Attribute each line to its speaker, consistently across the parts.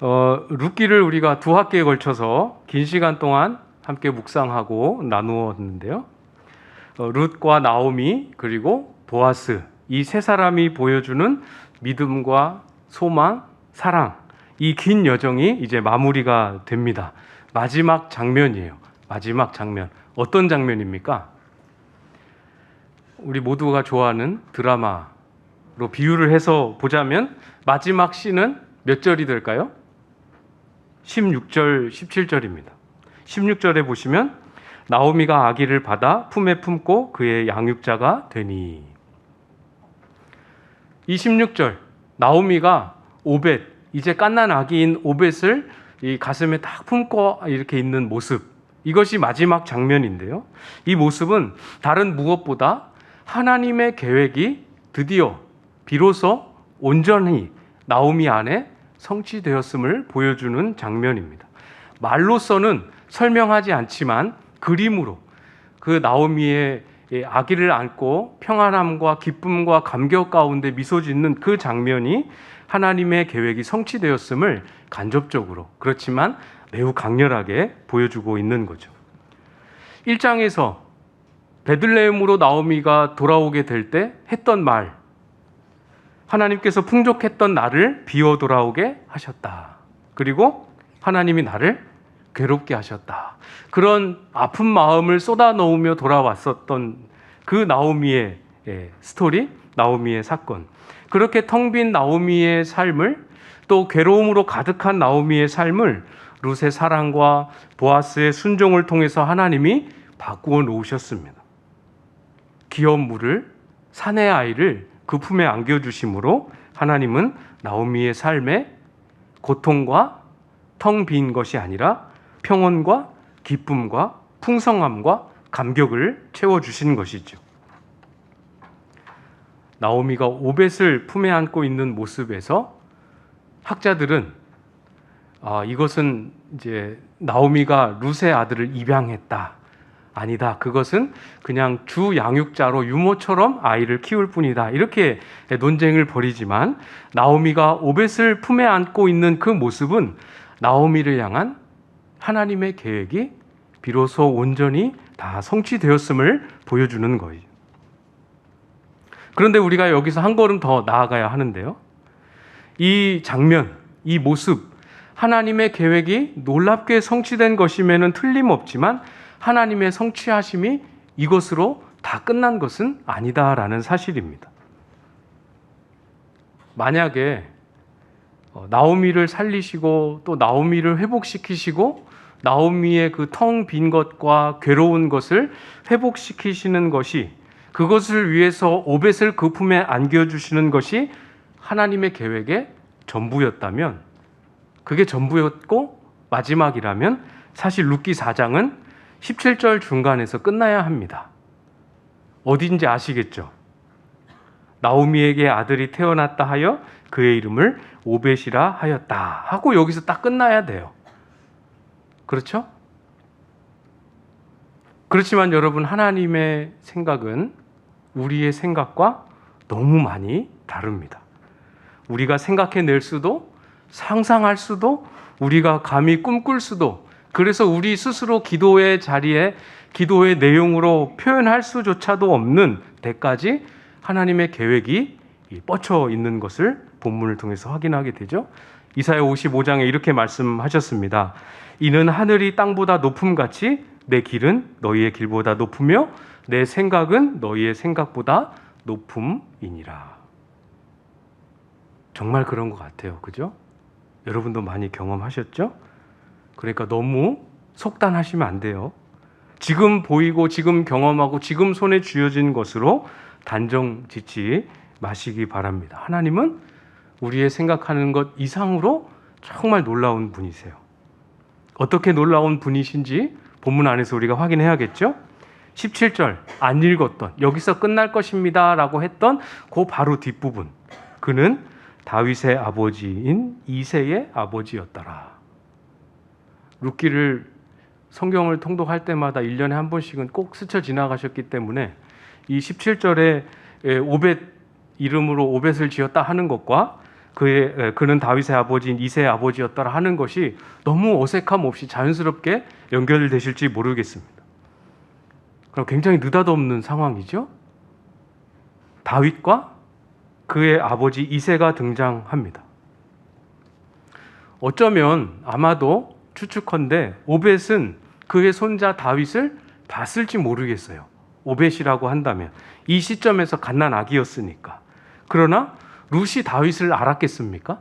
Speaker 1: 어, 룻기를 우리가 두 학기에 걸쳐서 긴 시간 동안 함께 묵상하고 나누었는데요. 어, 룻과 나오미 그리고 보아스 이 세 사람이 보여주는 믿음과 소망, 사랑 이 긴 여정이 이제 마무리가 됩니다. 마지막 장면이에요. 마지막 장면 어떤 장면입니까? 우리 모두가 좋아하는 드라마로 비유를 해서 보자면 마지막 씬은 몇 절이 될까요? 16절, 17절입니다. 16절에 보시면 나오미가 아기를 받아 품에 품고 그의 양육자가 되니 이 16절 나오미가 오벳 이제 깐난 아기인 오벳을 이 가슴에 딱 품고 이렇게 있는 모습 이것이 마지막 장면인데요. 이 모습은 다른 무엇보다 하나님의 계획이 드디어 비로소 온전히 나오미 안에 성취되었음을 보여주는 장면입니다. 말로서는 설명하지 않지만 그림으로 그 나오미의 아기를 안고 평안함과 기쁨과 감격 가운데 미소 짓는 그 장면이 하나님의 계획이 성취되었음을 간접적으로 그렇지만 매우 강렬하게 보여주고 있는 거죠. 1장에서 베들레헴으로 나오미가 돌아오게 될 때 했던 말 하나님께서 풍족했던 나를 비워 돌아오게 하셨다. 그리고 하나님이 나를 괴롭게 하셨다. 그런 아픈 마음을 쏟아 넣으며 돌아왔었던 그 나오미의 예, 스토리, 나오미의 사건. 그렇게 텅 빈 나오미의 삶을 또 괴로움으로 가득한 나오미의 삶을 룻의 사랑과 보아스의 순종을 통해서 하나님이 바꾸어 놓으셨습니다. 귀여운 물을 사내 아이를 그 품에 안겨주심으로 하나님은 나오미의 삶에 고통과 텅 빈 것이 아니라 평온과 기쁨과 풍성함과 감격을 채워주신 것이죠. 나오미가 오벳을 품에 안고 있는 모습에서 학자들은 아, 이것은 이제 나오미가 룻의 아들을 입양했다. 아니다. 그것은 그냥 주 양육자로 유모처럼 아이를 키울 뿐이다. 이렇게 논쟁을 벌이지만 나오미가 오벳을 품에 안고 있는 그 모습은 나오미를 향한 하나님의 계획이 비로소 온전히 다 성취되었음을 보여주는 거예요. 그런데 우리가 여기서 한 걸음 더 나아가야 하는데요. 이 장면, 이 모습, 하나님의 계획이 놀랍게 성취된 것임에는 틀림없지만 하나님의 성취하심이 이것으로 다 끝난 것은 아니다라는 사실입니다. 만약에 어, 나오미를 살리시고 또 나오미를 회복시키시고 나오미의 그 텅 빈 것과 괴로운 것을 회복시키시는 것이 그것을 위해서 오벳을 그 품에 안겨주시는 것이 하나님의 계획의 전부였다면 그게 전부였고 마지막이라면 사실 룻기 4장은 17절 중간에서 끝나야 합니다. 어딘지 아시겠죠? 나오미에게 아들이 태어났다 하여 그의 이름을 오벳이라 하였다 하고 여기서 딱 끝나야 돼요. 그렇죠? 그렇지만 여러분 하나님의 생각은 우리의 생각과 너무 많이 다릅니다. 우리가 생각해 낼 수도 상상할 수도 우리가 감히 꿈꿀 수도 그래서 우리 스스로 기도의 자리에 기도의 내용으로 표현할 수조차도 없는 데까지 하나님의 계획이 뻗쳐 있는 것을 본문을 통해서 확인하게 되죠. 이사야 55장에 이렇게 말씀하셨습니다. 이는 하늘이 땅보다 높음 같이 내 길은 너희의 길보다 높으며 내 생각은 너희의 생각보다 높음이니라. 정말 그런 것 같아요. 그죠? 여러분도 많이 경험하셨죠? 그러니까 너무 속단하시면 안 돼요. 지금 보이고 지금 경험하고 지금 손에 쥐어진 것으로 단정 짓지 마시기 바랍니다. 하나님은 우리의 생각하는 것 이상으로 정말 놀라운 분이세요. 어떻게 놀라운 분이신지 본문 안에서 우리가 확인해야겠죠? 17절 안 읽었던 여기서 끝날 것입니다라고 했던 그 바로 뒷부분 그는 다윗의 아버지인 이세의 아버지였더라. 룻기를 성경을 통독할 때마다 1년에 한 번씩은 꼭 스쳐 지나가셨기 때문에 이 17절에 오벳 이름으로 오벳을 지었다 하는 것과 그의 에, 그는 다윗의 아버지인 이세의 아버지였더라 하는 것이 너무 어색함 없이 자연스럽게 연결되실지 모르겠습니다. 그럼 굉장히 느닷없는 상황이죠. 다윗과 그의 아버지 이세가 등장합니다. 어쩌면 아마도 추측컨대 오벳은 그의 손자 다윗을 봤을지 모르겠어요. 오벳이라고 한다면 이 시점에서 갓난 아기였으니까. 그러나 룻이 다윗을 알았겠습니까?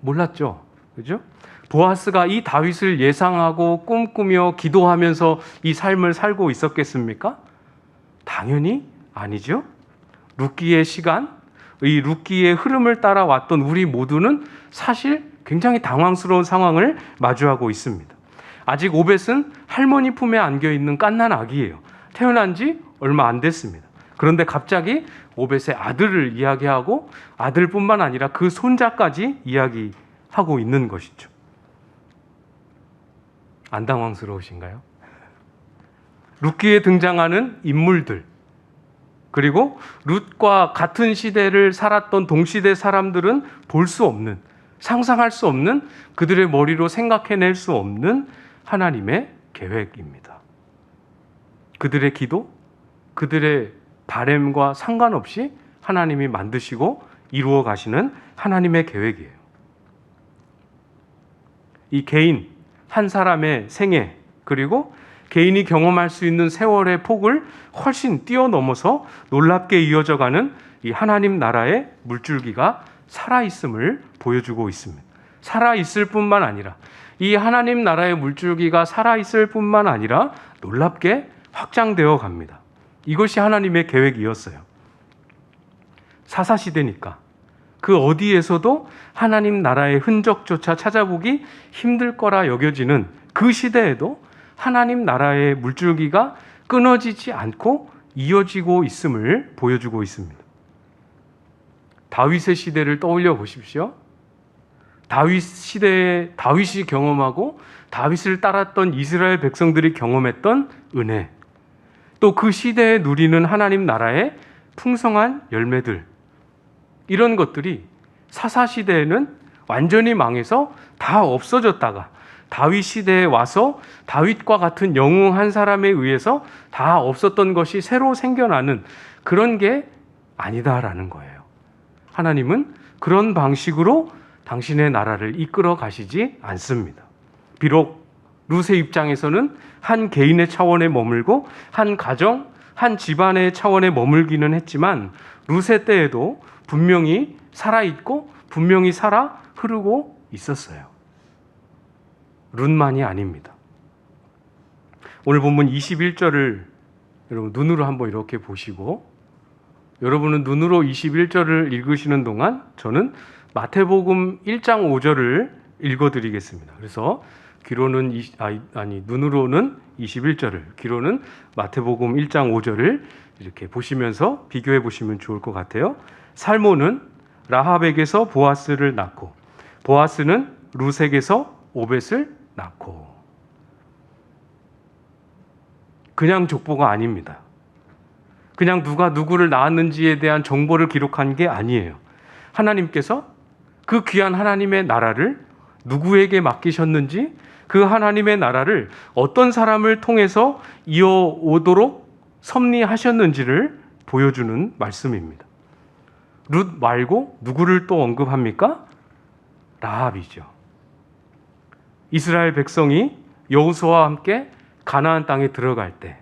Speaker 1: 몰랐죠. 그죠? 보아스가 이 다윗을 예상하고 꿈꾸며 기도하면서 이 삶을 살고 있었겠습니까? 당연히 아니죠. 룻기의 시간, 이 룻기의 흐름을 따라왔던 우리 모두는 사실 굉장히 당황스러운 상황을 마주하고 있습니다. 아직 오벳은 할머니 품에 안겨 있는 깐난 아기예요. 태어난 지 얼마 안 됐습니다. 그런데 갑자기 오벳의 아들을 이야기하고 아들뿐만 아니라 그 손자까지 이야기하고 있는 것이죠. 안 당황스러우신가요? 룻기에 등장하는 인물들 그리고 룻과 같은 시대를 살았던 동시대 사람들은 볼 수 없는 상상할 수 없는 그들의 머리로 생각해낼 수 없는 하나님의 계획입니다. 그들의 기도, 그들의 바램과 상관없이 하나님이 만드시고 이루어 가시는 하나님의 계획이에요. 이 개인 한 사람의 생애 그리고 개인이 경험할 수 있는 세월의 폭을 훨씬 뛰어넘어서 놀랍게 이어져 가는 이 하나님 나라의 물줄기가 살아 있음을 보여주고 있습니다. 살아 있을 뿐만 아니라 이 하나님 나라의 물줄기가 살아 있을 뿐만 아니라 놀랍게 확장되어 갑니다. 이것이 하나님의 계획이었어요. 사사 시대니까 그 어디에서도 하나님 나라의 흔적조차 찾아보기 힘들 거라 여겨지는 그 시대에도 하나님 나라의 물줄기가 끊어지지 않고 이어지고 있음을 보여주고 있습니다. 다윗의 시대를 떠올려 보십시오. 다윗 시대에 다윗이 경험하고 다윗을 따랐던 이스라엘 백성들이 경험했던 은혜. 또 그 시대에 누리는 하나님 나라의 풍성한 열매들. 이런 것들이 사사 시대에는 완전히 망해서 다 없어졌다가 다윗 시대에 와서 다윗과 같은 영웅 한 사람에 의해서 다 없었던 것이 새로 생겨나는 그런 게 아니다라는 거예요. 하나님은 그런 방식으로 당신의 나라를 이끌어 가시지 않습니다. 비록 룻의 입장에서는 한 개인의 차원에 머물고 한 가정, 한 집안의 차원에 머물기는 했지만 룻의 때에도 분명히 살아 있고 분명히 살아 흐르고 있었어요. 룻만이 아닙니다. 오늘 본문 21절을 여러분 눈으로 한번 이렇게 보시고 여러분은 눈으로 21절을 읽으시는 동안 저는 마태복음 1장 5절을 읽어 드리겠습니다. 그래서 귀로는 아니 눈으로는 21절을 귀로는 마태복음 1장 5절을 이렇게 보시면서 비교해 보시면 좋을 것 같아요. 살모는 라합에게서 보아스를 낳고 보아스는 루색에서 오벳을 낳고 그냥 족보가 아닙니다. 그냥 누가 누구를 낳았는지에 대한 정보를 기록한 게 아니에요. 하나님께서 그 귀한 하나님의 나라를 누구에게 맡기셨는지 그 하나님의 나라를 어떤 사람을 통해서 이어오도록 섭리하셨는지를 보여주는 말씀입니다. 룻 말고 누구를 또 언급합니까? 라합이죠. 이스라엘 백성이 여호수아와 함께 가나안 땅에 들어갈 때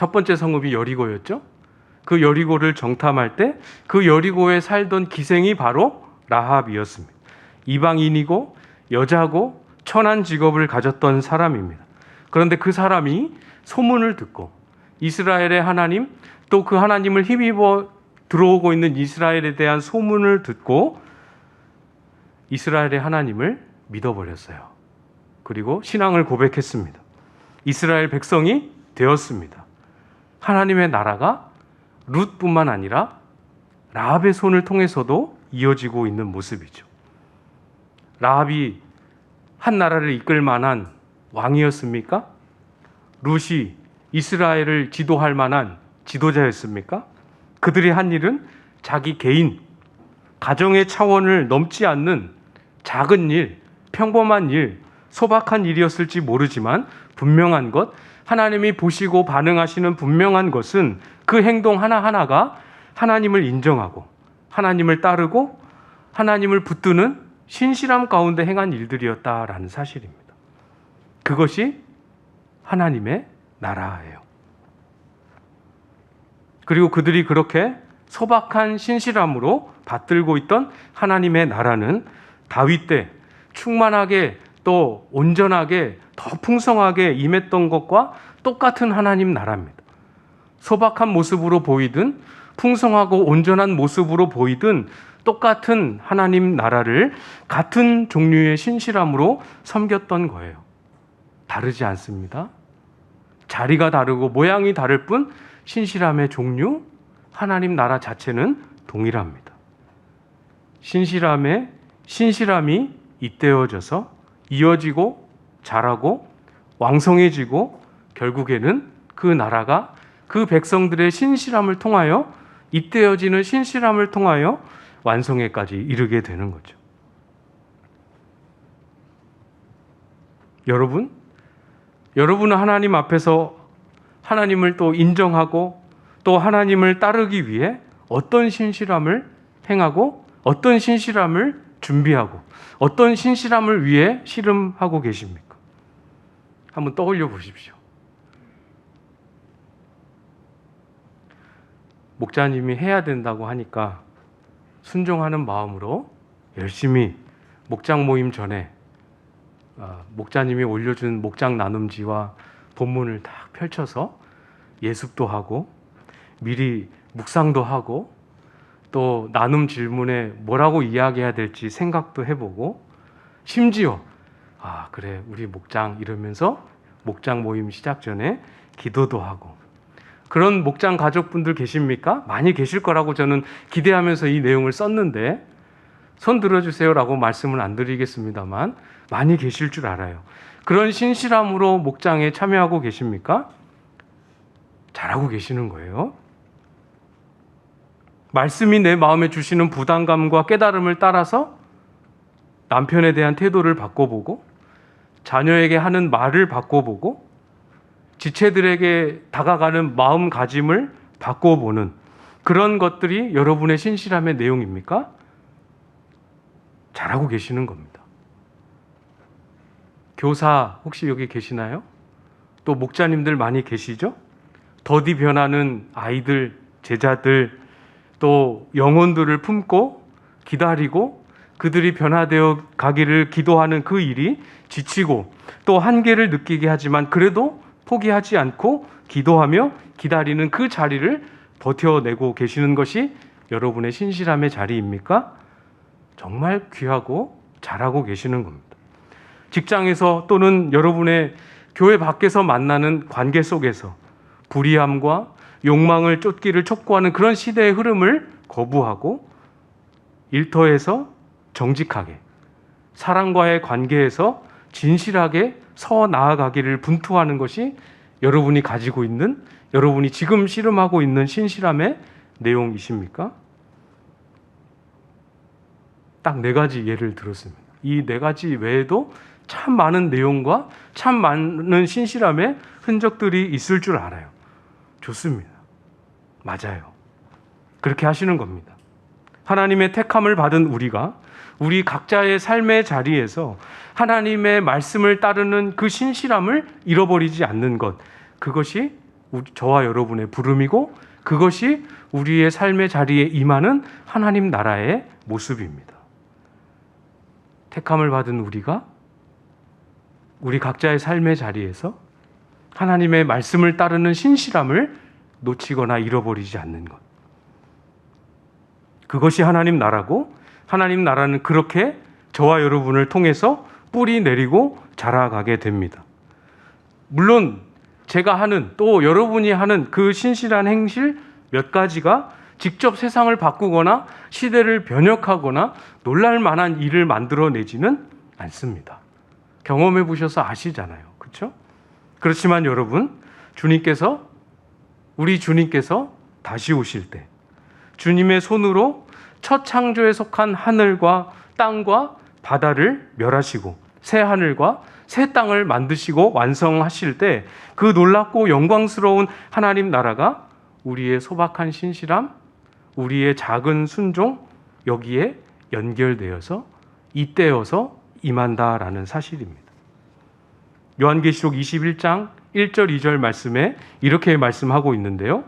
Speaker 1: 첫 번째 성읍이 여리고였죠. 그 여리고를 정탐할 때 그 여리고에 살던 기생이 바로 라합이었습니다. 이방인이고 여자고 천한 직업을 가졌던 사람입니다. 그런데 그 사람이 소문을 듣고 이스라엘의 하나님 또 그 하나님을 힘입어 들어오고 있는 이스라엘에 대한 소문을 듣고 이스라엘의 하나님을 믿어버렸어요. 그리고 신앙을 고백했습니다. 이스라엘 백성이 되었습니다. 하나님의 나라가 룻뿐만 아니라 라합의 손을 통해서도 이어지고 있는 모습이죠. 라합이 한 나라를 이끌 만한 왕이었습니까? 룻이 이스라엘을 지도할 만한 지도자였습니까? 그들이 한 일은 자기 개인, 가정의 차원을 넘지 않는 작은 일, 평범한 일, 소박한 일이었을지 모르지만 분명한 것, 하나님이 보시고 반응하시는 분명한 것은 그 행동 하나하나가 하나님을 인정하고 하나님을 따르고 하나님을 붙드는 신실함 가운데 행한 일들이었다라는 사실입니다. 그것이 하나님의 나라예요. 그리고 그들이 그렇게 소박한 신실함으로 받들고 있던 하나님의 나라는 다윗 때 충만하게 또 온전하게 더 풍성하게 임했던 것과 똑같은 하나님 나라입니다. 소박한 모습으로 보이든 풍성하고 온전한 모습으로 보이든 똑같은 하나님 나라를 같은 종류의 신실함으로 섬겼던 거예요. 다르지 않습니다. 자리가 다르고 모양이 다를 뿐 신실함의 종류, 하나님 나라 자체는 동일합니다. 신실함에 신실함이 잇대어져서 이어지고 자라고 왕성해지고 결국에는 그 나라가 그 백성들의 신실함을 통하여 잇대어지는 신실함을 통하여 완성에까지 이르게 되는 거죠. 여러분, 여러분은 하나님 앞에서 하나님을 또 인정하고 또 하나님을 따르기 위해 어떤 신실함을 행하고 어떤 신실함을 준비하고 어떤 신실함을 위해 씨름하고 계십니까? 한번 떠올려 보십시오. 목자님이 해야 된다고 하니까 순종하는 마음으로 열심히 목장 모임 전에 아, 목자님이 올려준 목장 나눔지와 본문을 딱 펼쳐서 예습도 하고 미리 묵상도 하고 또 나눔 질문에 뭐라고 이야기해야 될지 생각도 해보고 심지어 아 그래 우리 목장 이러면서 목장 모임 시작 전에 기도도 하고 그런 목장 가족분들 계십니까? 많이 계실 거라고 저는 기대하면서 이 내용을 썼는데 손 들어주세요라고 말씀은 안 드리겠습니다만 많이 계실 줄 알아요. 그런 신실함으로 목장에 참여하고 계십니까? 잘하고 계시는 거예요. 말씀이 내 마음에 주시는 부담감과 깨달음을 따라서 남편에 대한 태도를 바꿔보고 자녀에게 하는 말을 바꿔보고 지체들에게 다가가는 마음가짐을 바꿔보는 그런 것들이 여러분의 신실함의 내용입니까? 잘하고 계시는 겁니다. 교사 혹시 여기 계시나요? 또 목자님들 많이 계시죠? 더디 변하는 아이들, 제자들, 또 영혼들을 품고 기다리고 그들이 변화되어 가기를 기도하는 그 일이 지치고 또 한계를 느끼게 하지만 그래도 포기하지 않고 기도하며 기다리는 그 자리를 버텨내고 계시는 것이 여러분의 신실함의 자리입니까? 정말 귀하고 잘하고 계시는 겁니다. 직장에서 또는 여러분의 교회 밖에서 만나는 관계 속에서 불의함과 욕망을 쫓기를 촉구하는 그런 시대의 흐름을 거부하고 일터에서 정직하게 사랑과의 관계에서 진실하게 서 나아가기를 분투하는 것이 여러분이 가지고 있는 여러분이 지금 씨름하고 있는 신실함의 내용이십니까? 딱 네 가지 예를 들었습니다. 이 네 가지 외에도 참 많은 내용과 참 많은 신실함의 흔적들이 있을 줄 알아요. 좋습니다. 맞아요. 그렇게 하시는 겁니다. 하나님의 택함을 받은 우리가 우리 각자의 삶의 자리에서 하나님의 말씀을 따르는 그 신실함을 잃어버리지 않는 것. 그것이 저와 여러분의 부름이고 그것이 우리의 삶의 자리에 임하는 하나님 나라의 모습입니다. 택함을 받은 우리가 우리 각자의 삶의 자리에서 하나님의 말씀을 따르는 신실함을 놓치거나 잃어버리지 않는 것. 그것이 하나님 나라고 하나님 나라는 그렇게 저와 여러분을 통해서 뿌리 내리고 자라가게 됩니다. 물론 제가 하는 또 여러분이 하는 그 신실한 행실 몇 가지가 직접 세상을 바꾸거나 시대를 변혁하거나 놀랄 만한 일을 만들어내지는 않습니다. 경험해 보셔서 아시잖아요. 그렇죠? 그렇지만 여러분, 주님께서 우리 주님께서 다시 오실 때 주님의 손으로 첫 창조에 속한 하늘과 땅과 바다를 멸하시고 새 하늘과 새 땅을 만드시고 완성하실 때 그 놀랍고 영광스러운 하나님 나라가 우리의 소박한 신실함, 우리의 작은 순종 여기에 연결되어서 이때여서 임한다라는 사실입니다. 요한계시록 21장 1절 2절 말씀에 이렇게 말씀하고 있는데요.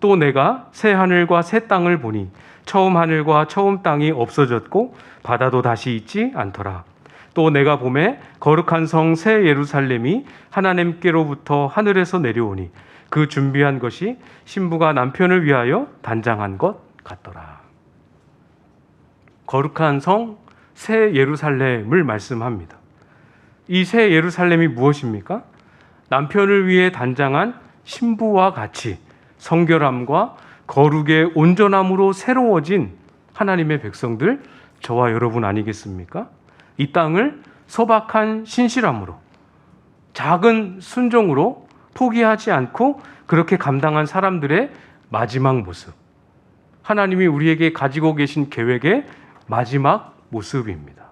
Speaker 1: 또 내가 새 하늘과 새 땅을 보니 처음 하늘과 처음 땅이 없어졌고 바다도 다시 있지 않더라. 또 내가 봄에 거룩한 성 새 예루살렘이 하나님께로부터 하늘에서 내려오니 그 준비한 것이 신부가 남편을 위하여 단장한 것 같더라. 거룩한 성 새 예루살렘을 말씀합니다. 이 새 예루살렘이 무엇입니까? 남편을 위해 단장한 신부와 같이 성결함과 거룩의 온전함으로 새로워진 하나님의 백성들 저와 여러분 아니겠습니까? 이 땅을 소박한 신실함으로 작은 순종으로 포기하지 않고 그렇게 감당한 사람들의 마지막 모습. 하나님이 우리에게 가지고 계신 계획의 마지막 모습입니다.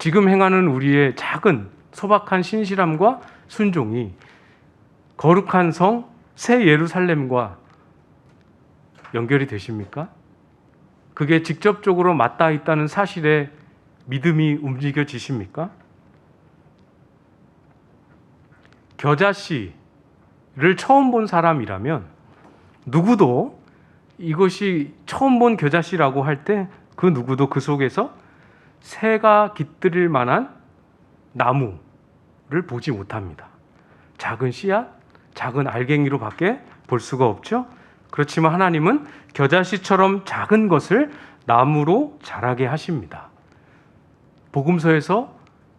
Speaker 1: 지금 행하는 우리의 작은 소박한 신실함과 순종이 거룩한 성 새 예루살렘과 연결이 되십니까? 그게 직접적으로 맞닿아 있다는 사실에 믿음이 움직여지십니까? 겨자 씨를 처음 본 사람이라면 누구도 이것이 처음 본 겨자 씨라고 할 때 그 누구도 그 속에서 새가 깃들일 만한 나무를 보지 못합니다. 작은 씨앗, 작은 알갱이로밖에 볼 수가 없죠. 그렇지만 하나님은 겨자씨처럼 작은 것을 나무로 자라게 하십니다. 복음서에서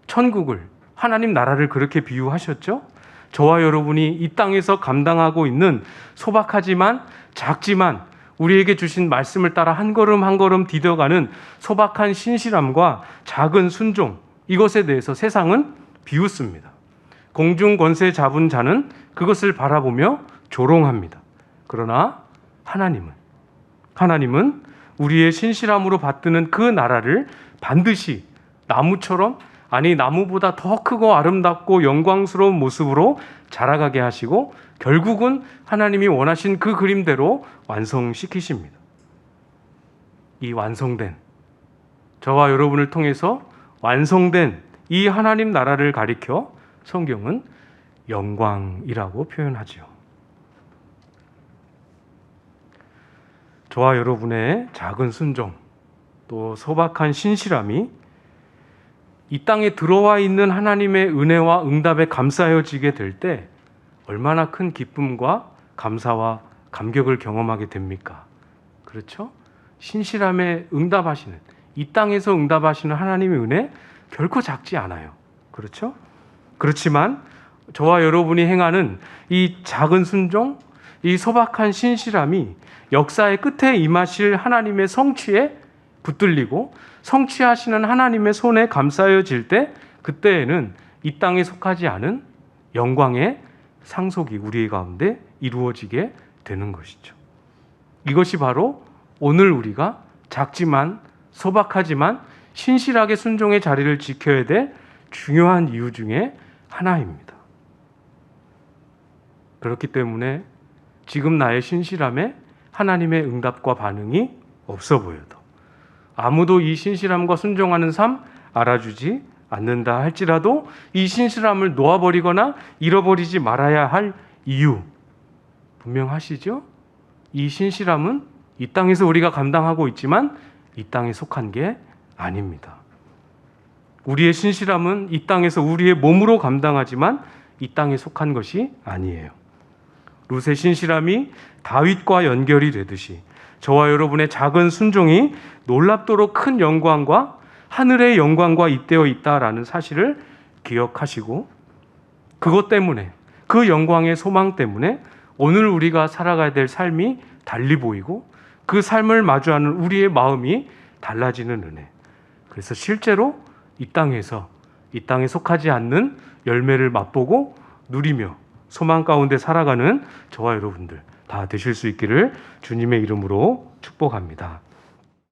Speaker 1: 천국을 하나님 나라를 그렇게 비유하셨죠. 저와 여러분이 이 땅에서 감당하고 있는 소박하지만 작지만 우리에게 주신 말씀을 따라 한 걸음 한 걸음 디뎌가는 소박한 신실함과 작은 순종 이것에 대해서 세상은 비웃습니다. 공중 권세 잡은 자는 그것을 바라보며 조롱합니다. 그러나 하나님은 하나님은 우리의 신실함으로 받드는 그 나라를 반드시 나무처럼 아니 나무보다 더 크고 아름답고 영광스러운 모습으로 자라가게 하시고 결국은 하나님이 원하신 그 그림대로 완성시키십니다. 이 완성된 저와 여러분을 통해서 완성된 이 하나님 나라를 가리켜 성경은 영광이라고 표현하지요. 저와 여러분의 작은 순종 또 소박한 신실함이 이 땅에 들어와 있는 하나님의 은혜와 응답에 감싸여지게 될 때 얼마나 큰 기쁨과 감사와 감격을 경험하게 됩니까? 그렇죠? 신실함에 응답하시는 이 땅에서 응답하시는 하나님의 은혜 결코 작지 않아요. 그렇죠? 그렇지만 저와 여러분이 행하는 이 작은 순종, 이 소박한 신실함이 역사의 끝에 임하실 하나님의 성취에 붙들리고 성취하시는 하나님의 손에 감싸여질 때 그때에는 이 땅에 속하지 않은 영광의 상속이 우리 가운데 이루어지게 되는 것이죠. 이것이 바로 오늘 우리가 작지만 소박하지만 신실하게 순종의 자리를 지켜야 될 중요한 이유 중에 하나입니다. 그렇기 때문에 지금 나의 신실함에 하나님의 응답과 반응이 없어 보여도 아무도 이 신실함과 순종하는 삶 알아주지 않는다 할지라도 이 신실함을 놓아버리거나 잃어버리지 말아야 할 이유 분명하시죠? 이 신실함은 이 땅에서 우리가 감당하고 있지만 이 땅에 속한 게 아닙니다. 우리의 신실함은 이 땅에서 우리의 몸으로 감당하지만 이 땅에 속한 것이 아니에요. 룻의 신실함이 다윗과 연결이 되듯이 저와 여러분의 작은 순종이 놀랍도록 큰 영광과 하늘의 영광과 잇대어 있다라는 사실을 기억하시고 그것 때문에 그 영광의 소망 때문에 오늘 우리가 살아가야 될 삶이 달리 보이고 그 삶을 마주하는 우리의 마음이 달라지는 은혜. 그래서 실제로 이 땅에서 이 땅에 속하지 않는 열매를 맛보고 누리며 소망 가운데 살아가는 저와 여러분들 다 되실 수 있기를 주님의 이름으로 축복합니다.